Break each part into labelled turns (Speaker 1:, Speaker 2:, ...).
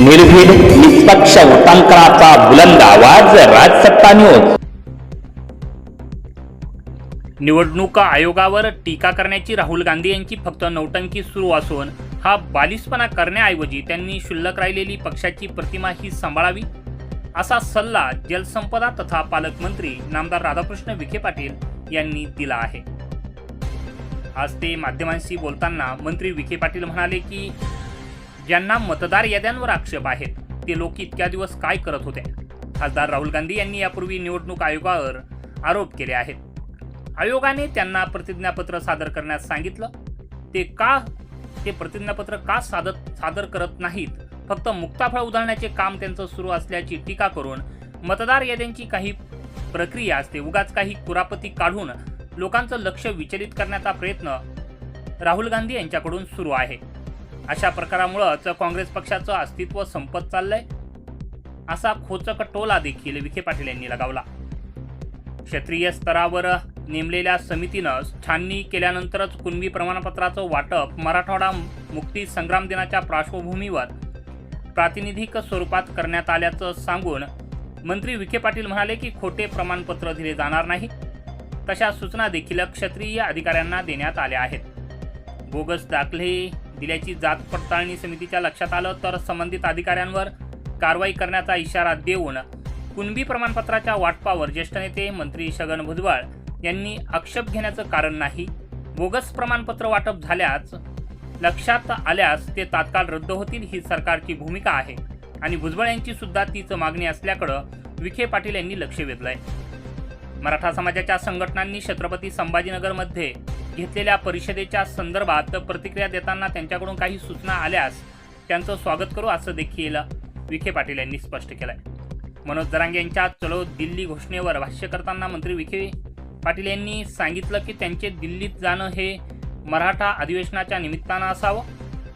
Speaker 1: निर्भीड निष्पक्ष वृत्तांकनाचा बुलंद आवाज राजसत्ता न्यूज
Speaker 2: निवडणूक आयोगावर टीका करण्याची राहुल गांधी यांची फक्त नौटंकी सुरू असून हा बालिशपणा करण्याऐवजी त्यांनी शुल्लक राहिलेली पक्षाची प्रतिमा ही सांभाळावी असा सल्ला जलसंपदा तथा पालकमंत्री नामदार राधाकृष्ण विखे पाटील यांनी दिला आहे. आज ते माध्यमांशी बोलताना मंत्री विखे पाटील म्हणाले की ज्यांना मतदार याद्यांवर आक्षेप आहेत ते लोक इतक्या दिवस काय करत होते? खासदार राहुल गांधी यांनी यापूर्वी निवडणूक आयोगावर आरोप केले आहेत. आयोगाने त्यांना प्रतिज्ञापत्र सादर करण्यास सांगितलं. ते का ते प्रतिज्ञापत्र का सादर सादर करत नाहीत? फक्त मुक्ताफळ उधळण्याचे काम त्यांचं सुरू असल्याची टीका करून मतदार याद्यांची काही प्रक्रिया असते उगाच काही कुरापती काढून लोकांचं लक्ष विचलित करण्याचा प्रयत्न राहुल गांधी यांच्याकडून सुरू आहे. अशा प्रकारामुळंच काँग्रेस पक्षाचं अस्तित्व संपत चाललंय. असा खोचक टोला देखील विखे पाटील यांनी लगावला. क्षेत्रीय स्तरावर नेमलेल्या समितीनं छाननी केल्यानंतरच कुणबी प्रमाणपत्राचं वाटप मराठवाडा मुक्ती संग्राम दिनाच्या पार्श्वभूमीवर प्रातिनिधिक स्वरूपात करण्यात आल्याचं सांगून मंत्री विखे पाटील म्हणाले की खोटे प्रमाणपत्र दिले जाणार नाही. तशा सूचना देखील क्षेत्रीय अधिकाऱ्यांना देण्यात आल्या आहेत. बोगस दाखले दिल्याची जात पडताळणी समितीच्या लक्षात आलं तर संबंधित अधिकाऱ्यांवर कारवाई करण्याचा इशारा देऊन कुणबी प्रमाणपत्राच्या वाटपावर ज्येष्ठ नेते मंत्री छगन भुजबळ यांनी आक्षेप घेण्याचं कारण नाही. बोगस प्रमाणपत्र वाटप झाल्यास लक्षात आल्यास ते तात्काळ रद्द होतील ही सरकारची भूमिका आहे आणि भुजबळ यांची सुद्धा तीच मागणी असल्याकडं विखे पाटील यांनी लक्ष वेधलंय. मराठा समाजाच्या संघटनांनी छत्रपती संभाजीनगरमध्ये घेतलेल्या परिषदेच्या संदर्भात प्रतिक्रिया देताना त्यांच्याकडून काही सूचना आल्यास त्यांचं स्वागत करू असं देखील विखे पाटील यांनी स्पष्ट केलंय. मनोज जरांगे यांच्या चलो दिल्ली घोषणेवर भाष्य करताना मंत्री विखे पाटील यांनी सांगितलं की त्यांचे दिल्लीत जाणं हे मराठा अधिवेशनाच्या निमित्तानं असावं.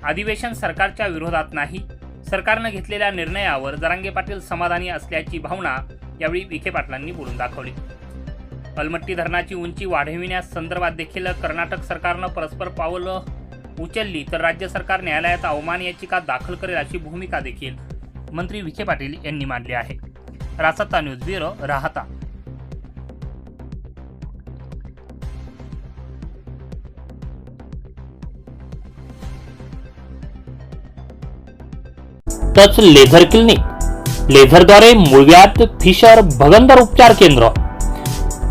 Speaker 2: अधिवेशन सरकारच्या विरोधात नाही. सरकारनं घेतलेल्या निर्णयावर जरांगे पाटील समाधानी असल्याची भावना यावेळी विखे पाटलांनी बोलून दाखवली. अलमट्टी धरणाची उंची वाढविण्यास संदर्भात देखील कर्नाटक सरकारनं परस्पर पावलं उचलली. तर राज्य सरकार न्यायालयात अवमान याचिका दाखल करेल अशी भूमिका देखील मंत्री विखे पाटील यांनी मांडली आहे. रासत्ता news bureau Rahata.
Speaker 1: Touch laser clinic. लेझरद्वारे मुळव्यात फिशर भगंदर उपचार केंद्र.